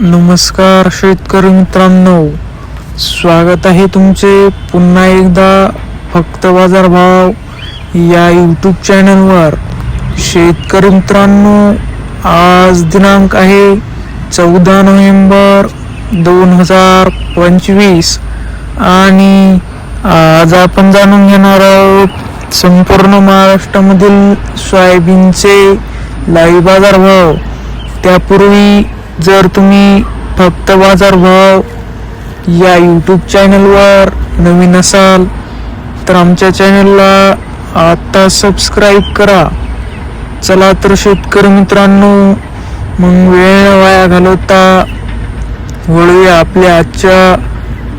नमस्कार शेतकरी मित्रांनो. स्वागत आहे तुमचे पुन्हा एकदा फक्त बाजारभाव या यूट्यूब चॅनलवर शेतकरी मित्रांनो आज दिनांक आहे चौदा नोव्हेंबर दोन हजार पंचवीस आणि आज आपण जाणून घेणार आहोत संपूर्ण महाराष्ट्रामधील सोयाबीनचे लाईव्ह बाजारभाव त्यापूर्वी जर तुम्ही फक्त बाजार भाव या यूट्यूब चॅनलवर नवीन असाल तर आमच्या चॅनलला आत्ता सबस्क्राईब करा. चला तर शेतकरी मित्रांनो मग वेळ वाया घालवता वळूया आपल्या आजच्या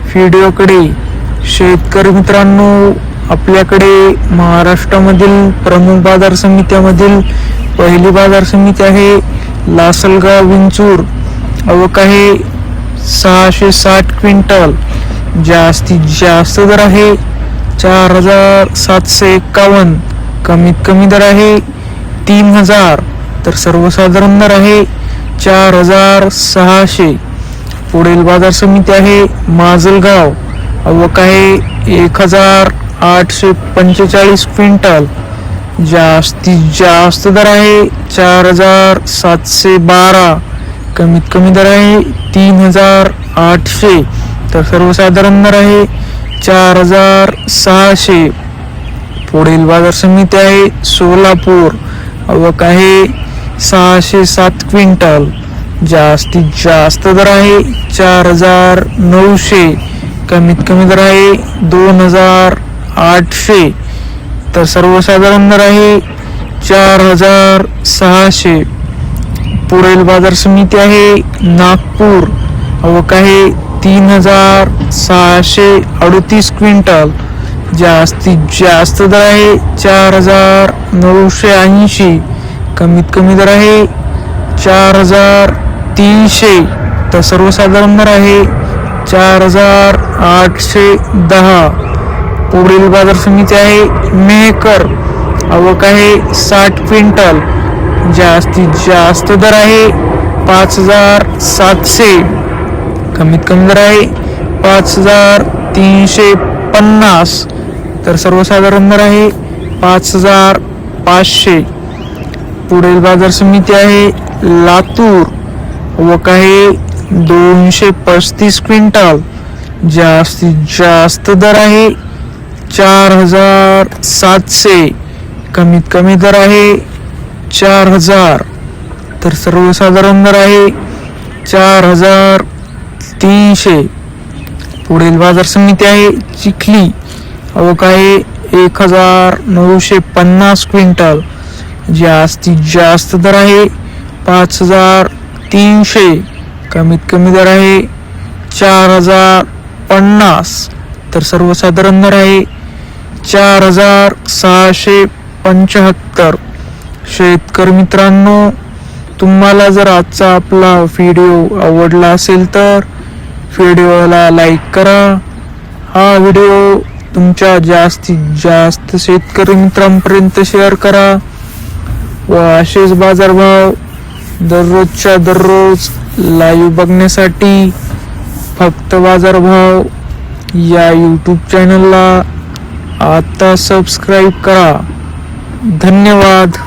व्हिडिओकडे शेतकरी मित्रांनो आपल्याकडे महाराष्ट्रामधील प्रमुख बाजार समित्यामधील पहिली बाजार समिती आहे लासलगाव विंचूर व आहे सहाशे साठ क्विंटल. जास्तीत जास्त दर आहे चार हजार सातशे एक्कावन्न कमीत कमी दर आहे तीन हजार. तर सर्वसाधारण दर आहे चार हजार सहाशे. पुढील बाजार समिती आहे माजलगाव. आवक आहे एक हजार आठशे पंचेचाळीस क्विंटल. जास्तीत जास्त दर आहे चार हजार सातशे बारा. कमीत कमी दर आहे तीन हजार आठशे. तर सर्वसाधारण दर आहे चार हजार सहाशे. पुढील बाजार समिती आहे सोलापूर. आवक आहे सहाशे सात क्विंटल. जास्तीत जास्त दर आहे चार हजार नऊशे. कमीत कमी दर आहे दोन हजार आठशे. तर सर्वसाधारण दर आहे चार हजार सहाशे पुरेल बाजार समिती आहे. नागपूर आवक आहे तीन हजार सहाशे अडतीस क्विंटल. जास्तीत जास्त दर आहे. चार हजार नऊशे ऐंशी. कमीत कमी दर आहे. चार हजार तीनशे. तर सर्वसाधारण दर आहे. चार हजार आठशे दहा. पुढील बाजार समिती आहे मेहकर. आवक आहे साठ क्विंटल. जास्तीत जास्त दर आहे पाच हजार सातशे. कमीत कमी दर आहे पाच हजार तीनशे पन्नास. तर सर्वसाधारण दर आहे पाच हजार पाचशे. पुढील बाजार समिती आहे लातूर. आवक आहे दोनशे पस्तीस क्विंटल. जास्तीत जास्त दर आहे चार हजार सातशे. कमीत कमी दर आहे चार हजार तर सर्वसाधारण दर आहे चार हजार तीनशे. पुढील बाजार समिती आहे चिखली. अवक आहे एक हजार नऊशे पन्नास क्विंटल. जास्तीत जास्त दर आहे पाच हजार तीनशे. कमीत कमी दर आहे चार हजार पन्नास. तर सर्वसाधारण दर आहे चार हजार सहाशे पंच्याहत्तर. शेतकरी मित्रांनो तुम्हाला जर आजचा आपला व्हिडिओ आवडला असेल तर व्हिडिओला लाईक करा. हा व्हिडिओ तुमच्या जास्तीत जास्त शेतकरी मित्रांपर्यंत शेअर करा. व असेच बाजारभाव दररोजच्या दररोज लाईव्ह बघण्यासाठी फक्त बाजारभाव या यूट्यूब चॅनलला आता सबस्क्राईब करा. धन्यवाद.